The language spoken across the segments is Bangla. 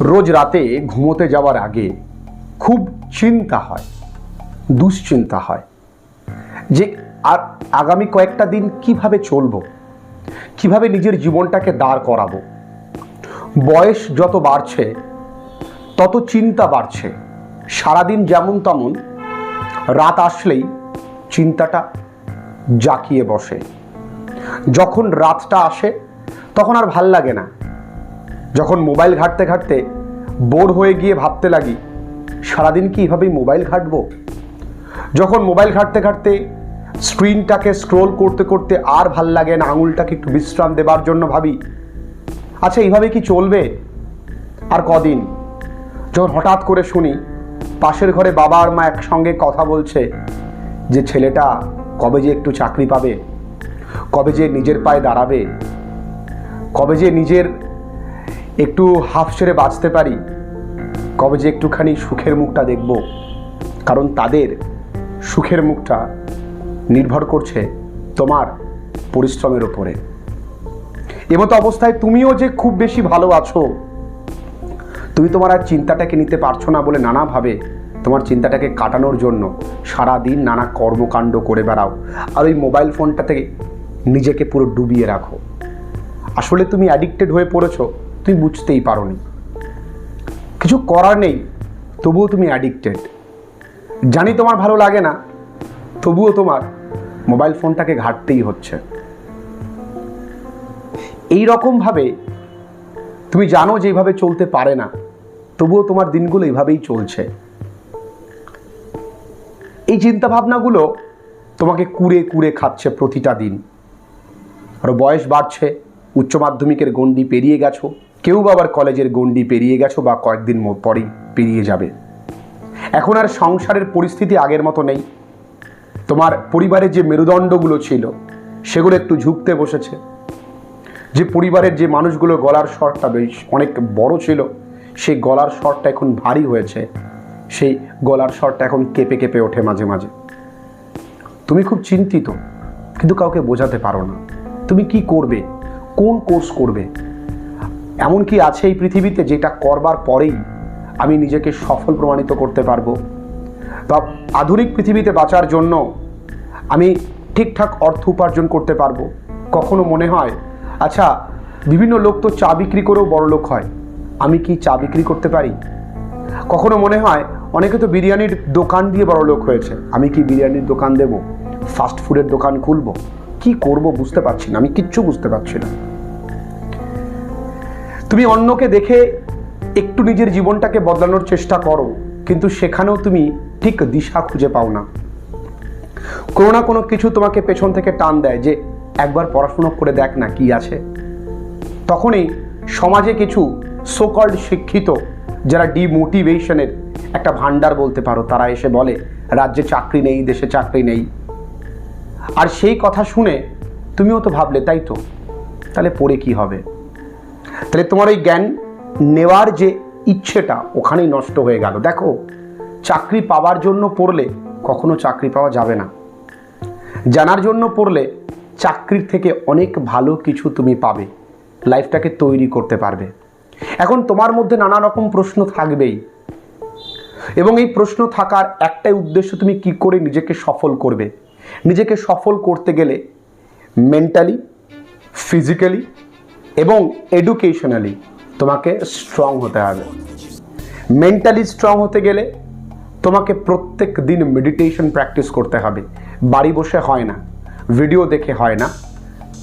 রোজ রাতে ঘুমোতে যাওয়ার আগে খুব চিন্তা হয়, দুশ্চিন্তা হয় যে আর আগামী কয়েকটা দিন কীভাবে চলবো, কীভাবে নিজের জীবনটাকে দাঁড় করাবো। বয়স যত বাড়ছে, তত চিন্তা বাড়ছে। সারাদিন যেমন তেমন রাত আসলেই চিন্তাটা জাকিয়ে বসে। যখন রাতটা আসে, তখন আর ভালো লাগে না। যখন মোবাইল ঘাঁটতে ঘাঁটতে বোর হয়ে গিয়ে ভাবতে লাগি, সারাদিন কি এভাবেই মোবাইল ঘাঁটবো? যখন মোবাইল ঘাঁটতে ঘাঁটতে স্ক্রিনটাকে স্ক্রোল করতে করতে আর ভালো লাগে না, আঙুলটাকে একটু বিশ্রাম দেবার জন্য ভাবি আচ্ছা এইভাবে কি চলবে? আর কদিন? যখন হঠাৎ করে শুনি, পাশের ঘরে বাবা আর মা একসঙ্গে কথা বলছে যে, ছেলেটা কবে যে একটু চাকরি পাবে? কবে যে নিজের পায়ে দাঁড়াবে? কবে যে নিজের একটু হাফ ছেড়ে বাঁচতে পারি? কবে যে একটুখানি সুখের মুখটা দেখব? কারণ তাদের সুখের মুখটা নির্ভর করছে তোমার পরিশ্রমের ওপরে। এমতো অবস্থায় তুমিও যে খুব বেশি ভালো আছো, তুমি তোমার আর চিন্তাটাকে নিতে পারছ না বলে নানাভাবে তোমার চিন্তাটাকে কাটানোর জন্য সারা দিন নানা কর্মকাণ্ড করে বেড়াও। আর ওই মোবাইল ফোনটাতে নিজেকে পুরো ডুবিয়ে রাখো। আসলে তুমি অ্যাডিক্টেড হয়ে পড়েছো। তুমি বুঝতেই পারোনি। কিছু করার নেই, তবুও তুমি অ্যাডিক্টেড জানি তোমার ভালো লাগে না, তবুও তোমার মোবাইল ফোনটাকে ঘাটতেই হচ্ছে। এই রকমভাবে তুমি জানো যে এইভাবে চলতে পারে না, তবুও তোমার দিনগুলো এইভাবেই চলছে। এই চিন্তাভাবনাগুলো তোমাকে কুড়ে কুড়ে খাচ্ছে প্রতিটা দিন। আরও বয়স বাড়ছে, উচ্চ মাধ্যমিকের গণ্ডি পেরিয়ে গেছো। কেউ আবার কলেজের গণ্ডি পেরিয়ে গেছো বা কয়েকদিন পরেই পেরিয়ে যাবে। এখন আর সংসারের পরিস্থিতি আগের মতো নেই। তোমার পরিবারের যে মেরুদণ্ডগুলো ছিল, সেগুলো একটু ঝুঁকতে বসেছে। যে পরিবারের যে মানুষগুলো গলার স্বরটা বেশ অনেক বড় ছিল, সেই গলার স্বরটা এখন ভারী হয়েছে। সেই গলার স্বরটা এখন কেঁপে কেঁপে ওঠে মাঝে মাঝে। তুমি খুব চিন্তিত, কিন্তু কাউকে বোঝাতে পারো না। তুমি কি করবে? কোন কোর্স করবে? এমন কি আছে এই পৃথিবীতে যেটা করবার পরেই আমি নিজেকে সফল প্রমাণিত করতে পারব। বা আধুনিক পৃথিবীতে বাঁচার জন্য আমি ঠিকঠাক অর্থ উপার্জন করতে পারব। কখনো মনে হয় আচ্ছা বিভিন্ন লোক তো চা বিক্রি করেও বড় লোক হয়, আমি কি চা বিক্রি করতে পারি? কখনো মনে হয়, অনেকে তো বিরিয়ানির দোকান দিয়ে বড় লোক হয়েছে, আমি কি বিরিয়ানির দোকান দেব? ফাস্ট ফুডের দোকান খুলবো? কি করব বুঝতে পারছি না, আমি কিচ্ছু বুঝতে পারছি না। তুমি অন্যকে দেখে একটু নিজের জীবনটাকে বদলানোর চেষ্টা করো, কিন্তু সেখানেও তুমি ঠিক দিশা খুঁজে পাও না। কোনো না কোনো কিছু তোমাকে পেছন থেকে টান দেয় যে, একবার পড়াশুনো করে দেখ না কি আছে। তখনই সমাজে কিছু সোকল্ড শিক্ষিত, যারা ডিমোটিভেশনের একটা ভান্ডার বলতে পারো, তারা এসে বলে, রাজ্যে চাকরি নেই, দেশে চাকরি নেই। আর সেই কথা শুনে তুমিও তো ভাবলে, তাই তো, তাহলে পড়ে কি হবে? তাহলে তোমার ওই জ্ঞান নেওয়ার যে ইচ্ছেটা ওখানেই নষ্ট হয়ে গেল। দেখো, চাকরি পাওয়ার জন্য পড়লে কখনো চাকরি পাওয়া যাবে না। জানার জন্য পড়লে চাকরির থেকে অনেক ভালো কিছু তুমি পাবে, লাইফটাকে তৈরি করতে পারবে। এখন তোমার মধ্যে নানা রকম প্রশ্ন থাকবেই। এবং এই প্রশ্ন থাকার একটাই উদ্দেশ্য তুমি কি করে নিজেকে সফল করবে? নিজেকে সফল করতে গেলে মেন্টালি ফিজিক্যালি এবং এডুকেশনালি তোমাকে স্ট্রং হতে হবে। মেন্টালি স্ট্রং হতে গেলে তোমাকে প্রত্যেক দিন মেডিটেশন প্র্যাকটিস করতে হবে। বাড়ি বসে হয় না ভিডিও দেখে হয় না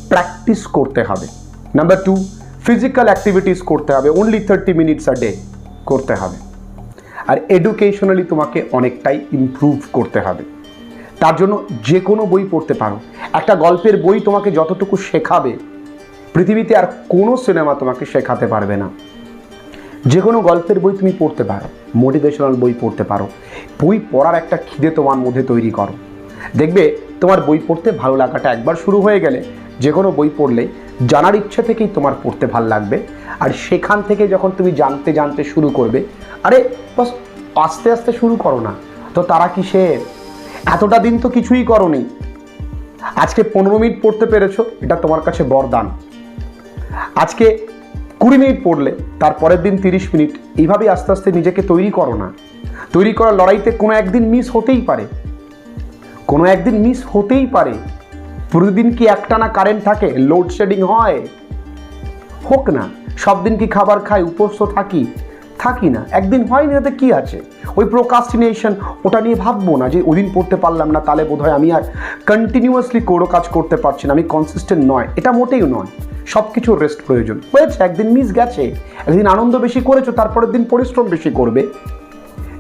প্র্যাকটিস করতে হবে। নাম্বার টু ফিজিক্যাল অ্যাক্টিভিটিস করতে হবে only thirty minutes a day করতে হবে। আর এডুকেশনালি তোমাকে অনেকটাই ইমপ্রুভ করতে হবে। তার জন্য যে কোনো বই পড়তে পারো। একটা গল্পের বই তোমাকে যতটুকু শেখাবে পৃথিবীতে আর কোনো সিনেমা তোমাকে শেখাতে পারবে না। যে কোনো গল্পের বই তুমি পড়তে পারো, মোটিভেশনাল বই পড়তে পারো, বই পড়ার একটা খিদে তোমার মধ্যে তৈরি করো। দেখবে, তোমার বই পড়তে ভালো লাগাটা একবার শুরু হয়ে গেলে যে কোনো বই পড়লে জানার ইচ্ছে থেকেই তোমার পড়তে ভালো লাগবে। আর সেখান থেকে যখন তুমি জানতে জানতে শুরু করবে, আরে, বাস, আস্তে আস্তে শুরু করো না। তো তারা কি সে? এতটা দিন তো কিছুই করনি। আজকে পনেরো মিনিট পড়তে পেরেছ, এটা তোমার কাছে বরদান। আজকে কুড়ি মিনিট পড়লে, তার পরের দিন তিরিশ মিনিট এইভাবে আস্তে আস্তে নিজেকে তৈরি করো না। তৈরি করার লড়াইতে কোনো একদিন মিস হতেই পারে। কোনো একদিন মিস হতেই পারে। প্রতিদিন কি একটানা কারেন্ট থাকে? লোডশেডিং হয়। হোক না, সব দিন কি খাবার খাই উপস্থ থাকি। থাকি না। একদিন হয়নি তাতে কী আছে? ওই প্রোকাস্টিনেশন ওটা নিয়ে ভাববো না যে ওদিন পড়তে পারলাম না তাহলে বোধহয় আমি আর কন্টিনিউয়াসলি কোনো কাজ করতে পারছি না, আমি কনসিস্টেন্ট নয়। এটা মোটেই নয়। সব কিছুর রেস্ট প্রয়োজন। হয়েছে, একদিন মিস গেছে। একদিন আনন্দ বেশি করেছ, তারপরের দিন পরিশ্রম বেশি করবে।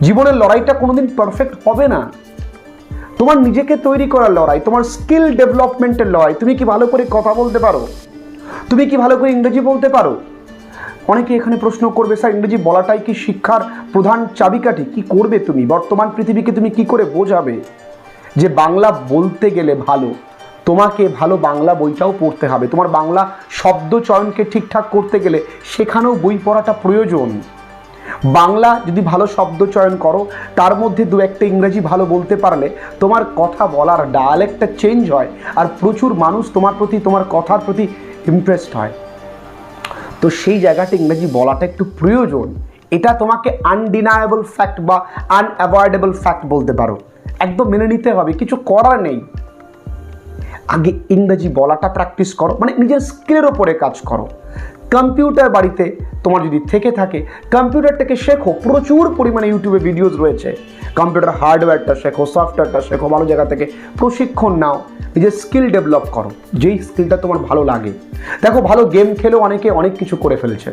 জীবনের লড়াইটা কোনোদিন পারফেক্ট হবে না। তোমার নিজেকে তৈরি করার লড়াই, তোমার স্কিল ডেভেলপমেন্টের লড়াই, তুমি কি ভালো করে কথা বলতে পারো? তুমি কি ভালো করে ইংরেজি বলতে পারো? অনেকে এখানে প্রশ্ন করবে, স্যার, ইংরেজি বলাটাই কি শিক্ষার প্রধান চাবিকাঠি? কি করবে তুমি? বর্তমান পৃথিবীকে তুমি কি করে বোঝাবে? যে বাংলা বলতে গেলে ভালো, তোমাকে ভালো বাংলা বইটাও পড়তে হবে। তোমার বাংলা শব্দ চয়নকে ঠিকঠাক করতে গেলে সেখানেও বই পড়াটা প্রয়োজন। বাংলা যদি ভালো শব্দ চয়ন করো, তার মধ্যে দু একটা ইংরেজি ভালো বলতে পারলে তোমার কথা বলার ডায়ালেক্টটা চেঞ্জ হয় আর প্রচুর মানুষ তোমার প্রতি, তোমার কথার প্রতি ইমপ্রেসড হয়। তো সেই জায়গাটা ইংরেজি বলাটা একটু প্রয়োজন। এটা তোমাকে আনডিনায়েবল ফ্যাক্ট বা আনঅ্যাভয়েডেবল ফ্যাক্ট বলতে পারো। একদম মেনে নিতে হবে, কিছু করার নেই। আগে ইংরেজি বলাটা প্র্যাকটিস করো মানে নিজের স্কিলের ওপরে কাজ করো। কম্পিউটার বাড়িতে তোমার যদি থেকে থাকে, কম্পিউটারটাকে শেখো। প্রচুর পরিমাণে ইউটিউবে ভিডিওস রয়েছে। কম্পিউটার হার্ডওয়্যারটা শেখো সফটওয়্যারটা শেখো, ভালো জায়গা থেকে প্রশিক্ষণ নাও। নিজের স্কিল ডেভেলপ করো, যেই স্কিলটা তোমার ভালো লাগে। দেখো, ভালো গেম খেলেও অনেকে অনেক কিছু করে ফেলছে।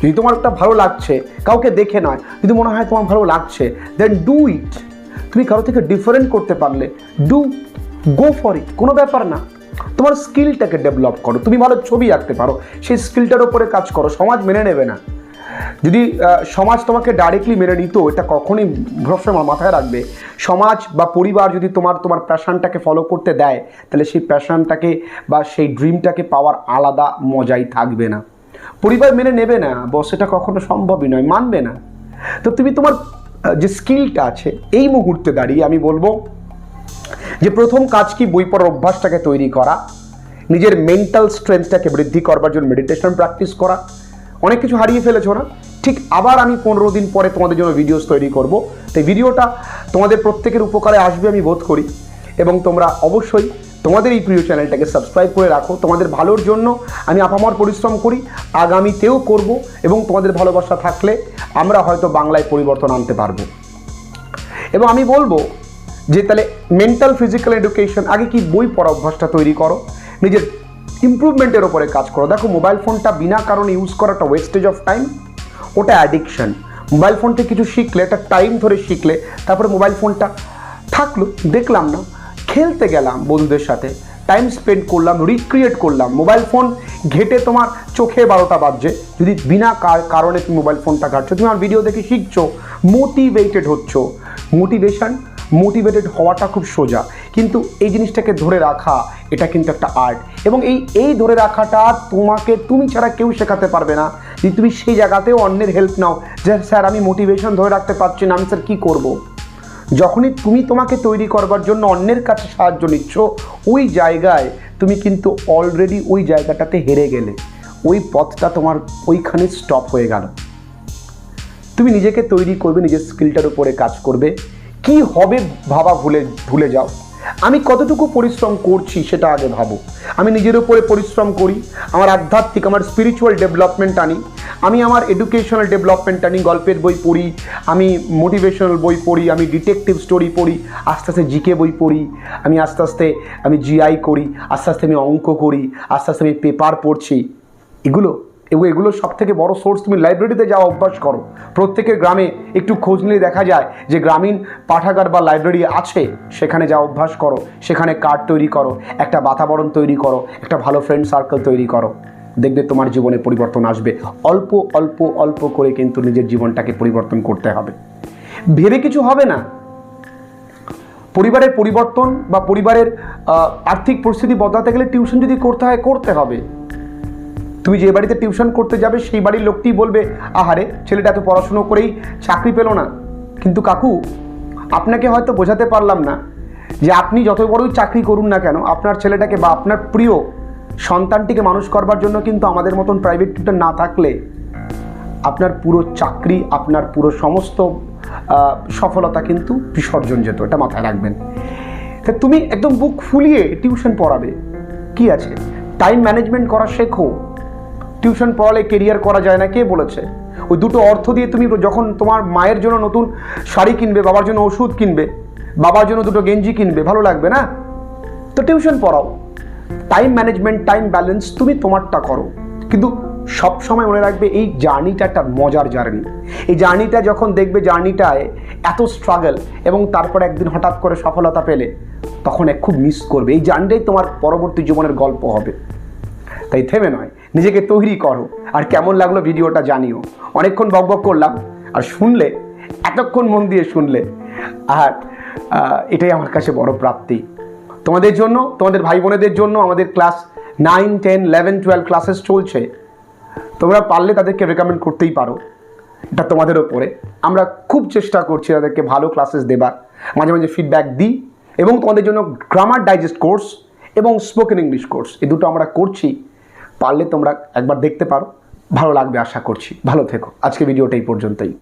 যদি তোমার একটা ভালো লাগছে, কাউকে দেখে নয়, যদি মনে হয় তোমার ভালো লাগছে দেন ডু ইট তুমি কারও থেকে ডিফারেন্ট করতে পারলে ডু গো ফর ইট কোনো ব্যাপার না। তোমার স্কিলটাকে ডেভেলপ করো। তুমি ভালো ছবি আঁকতে পারো। সেই স্কিলটার ওপরে কাজ করো। সমাজ মেনে নেবে না। যদি সমাজ তোমাকে ডাইরেক্টলি মেনে নিত, এটা কখনোই সবসময় মাথায় রাখবে। সমাজ বা পরিবার যদি তোমার তোমার প্যাশনটাকে ফলো করতে দেয়, তাহলে সেই প্যাশনটাকে বা সেই ড্রিমটাকে পাওয়ার আলাদা মজাই থাকবে না। পরিবার মেনে নেবে না বস এটা কখনো সম্ভবই নয়, মানবে না। তো তুমি তোমার যে স্কিলটা আছে, এই মুহূর্তে দাঁড়িয়ে আমি বলব যে প্রথম কাজ কি বই পড়ার অভ্যাসটাকে তৈরি করা, নিজের মেন্টাল স্ট্রেংথটাকে বৃদ্ধি করবার জন্য মেডিটেশন প্র্যাকটিস করা, অনেক কিছু হারিয়ে ফেলেছো না? ঠিক আবার আমি পনেরো দিন পরে তোমাদের জন্য ভিডিওস তৈরি করব। তো ভিডিওটা তোমাদের প্রত্যেকের উপকারে আসবে আমি বোধ করি। এবং তোমরা অবশ্যই তোমাদের এই প্রিয় চ্যানেলটাকে সাবস্ক্রাইব করে রাখো। তোমাদের ভালোর জন্য আমি আপামর পরিশ্রম করি, আগামীতেও করব এবং তোমাদের ভালোবাসা থাকলে আমরা হয়তো বাংলায় পরিবর্তন আনতে পারব। এবং আমি বলব যে তাহলে মেন্টাল ফিজিক্যাল এডুকেশন আগে কি বই পড়া অভ্যাসটা তৈরি করো? নিজের ইমপ্রুভমেন্টের ওপরে কাজ করো। দেখো মোবাইল ফোনটা বিনা কারণে ইউজ করাটা ওয়েস্টেজ অফ টাইম ওটা অ্যাডিকশন মোবাইল ফোনটা কিছু শিখলে, একটা টাইম ধরে শিখলে, তারপরে মোবাইল ফোনটা থাকল, দেখলাম না, খেলতে গেলাম বন্ধুদের সাথে টাইম স্পেন্ড করলাম রিক্রিয়েট করলাম। মোবাইল ফোন ঘেটে তোমার চোখে বারোটা বাজছে। যদি বিনা কার- কারণে তুমি মোবাইল ফোনটা ঘাটছো, তুমি আমার ভিডিও দেখে শিখছো মোটিভেটেড হচ্ছ। মোটিভেশন মোটিভেটেড হওয়াটা খুব সোজা। কিন্তু এই জিনিসটাকে ধরে রাখা, এটা কিন্তু একটা আর্ট এবং এই এই ধরে রাখাটা তোমাকে, তুমি ছাড়া কেউ শেখাতে পারবে না যদি তুমি সেই জায়গাতেও অন্যের হেল্প নাও। যে, স্যার, আমি মোটিভেশন ধরে রাখতে পারছি না, আমি, স্যার, কী করব? যখনই তুমি তোমাকে তৈরি করবার জন্য অন্যের কাছে সাহায্য নিচ্ছ, ওই জায়গায় তুমি কিন্তু অলরেডি ওই জায়গাটাতে হেরে গেলে। ওই পথটা তোমার ওইখানে স্টপ হয়ে গেল। তুমি নিজেকে তৈরি করবে, নিজের স্কিলটার উপরে কাজ করবে। কি হবে ভাবা ভুলে ভুলে যাও। আমি কতটুকু পরিশ্রম করছি সেটা আগে ভাবো। আমি নিজের উপরে পরিশ্রম করি, আমার আধ্যাত্মিক, আমার স্পিরিচুয়াল ডেভেলপমেন্ট আনি, আমি আমার এডুকেশনাল ডেভেলপমেন্ট আনি, গল্পের বই পড়ি, আমি মোটিভেশনাল বই পড়ি, আমি ডিটেকটিভ স্টোরি পড়ি, আস্তে আস্তে জিকে বই পড়ি, আমি আস্তে আস্তে আমি জিআই করি, আস্তে আস্তে আমি অঙ্ক করি, আস্তে আস্তে আমি পেপার পড়ছি। এগুলো এবং এগুলোর সব থেকে বড় সোর্স তুমি লাইব্রেরিতে যাওয়া অভ্যাস করো। প্রত্যেকের গ্রামে একটু খোঁজ নিলে দেখা যায় যে গ্রামীণ পাঠাগার বা লাইব্রেরি আছে, সেখানে যা অভ্যাস করো, সেখানে কার্ড তৈরি করো, একটা বাতাবরণ তৈরি করো, একটা ভালো ফ্রেন্ড সার্কেল তৈরি করো। দেখবে তোমার জীবনে পরিবর্তন আসবে। অল্প অল্প অল্প করে কিন্তু নিজের জীবনটাকে পরিবর্তন করতে হবে। ভেবে কিছু হবে না। পরিবারের পরিবর্তন বা পরিবারের আর্থিক পরিস্থিতি বদলাতে গেলে টিউশন যদি করতে হয়, করতে হবে। তুমি যে বাড়িতে টিউশন করতে যাবে, সেই বাড়ির লোকটি বলবে, আহারে, ছেলেটা এত পড়াশুনো করেই চাকরি পেল না। কিন্তু কাকু, আপনাকে হয়তো বোঝাতে পারলাম না যে আপনি যত বড়ই চাকরি করুন না কেন, আপনার ছেলেটাকে বা আপনার প্রিয় সন্তানটিকে মানুষ করবার জন্য কিন্তু আমাদের মতন প্রাইভেট টিউটর না থাকলে আপনার পুরো চাকরি, আপনার পুরো সমস্ত সফলতা কিন্তু বিসর্জন যেত, এটা মাথায় রাখবেন। তা তুমি একদম বুক ফুলিয়ে টিউশন পড়াবে। কি আছে? টাইম ম্যানেজমেন্ট করা শেখো। টিউশন পড়ালে কেরিয়ার করা যায় না, কে বলেছে? ওই দুটো অর্থ দিয়ে তুমি যখন তোমার মায়ের জন্য নতুন শাড়ি কিনবে, বাবার জন্য ওষুধ কিনবে, বাবার জন্য দুটো গেঞ্জি কিনবে, ভালো লাগবে না? তো টিউশন পড়াও। টাইম ম্যানেজমেন্ট টাইম ব্যালেন্স তুমি তোমারটা করো। কিন্তু সব সময় মনে রাখবে এই জার্নিটা একটা মজার জার্নি এই জার্নিটা যখন দেখবে জার্নিটায় এত স্ট্রাগল এবং তারপরে একদিন হঠাৎ করে সফলতা পেলে, তখন এক খুব মিস করবে। এই জার্নিটাই তোমার পরবর্তী জীবনের গল্প হবে। তাই থেমে নয়। নিজেকে তৈরি করো আর কেমন লাগল ভিডিওটা জানিও। অনেকক্ষণ বকবক করলাম, আর শুনলে, এতক্ষণ মন দিয়ে শুনলে, আর এটাই আমার কাছে বড় প্রাপ্তি। তোমাদের জন্য, তোমাদের ভাই বোনেদের জন্য আমাদের class nine, ten, eleven, twelve classes চলছে। তোমরা পারলে তাদেরকে রেকমেন্ড করতেই পারো। এটা তোমাদের ওপরে। আমরা খুব চেষ্টা করছি তাদেরকে ভালো ক্লাসেস দেবার। মাঝে মাঝে ফিডব্যাক দিই এবং তোমাদের জন্য গ্রামার ডাইজেস্ট কোর্স এবং স্পোকেন ইংলিশ কোর্স এই দুটো আমরা করছি। পারলে তোমরা একবার দেখতে পারো। ভালো লাগবে আশা করছি। ভালো থেকো। আজকে ভিডিওটা এই পর্যন্তই।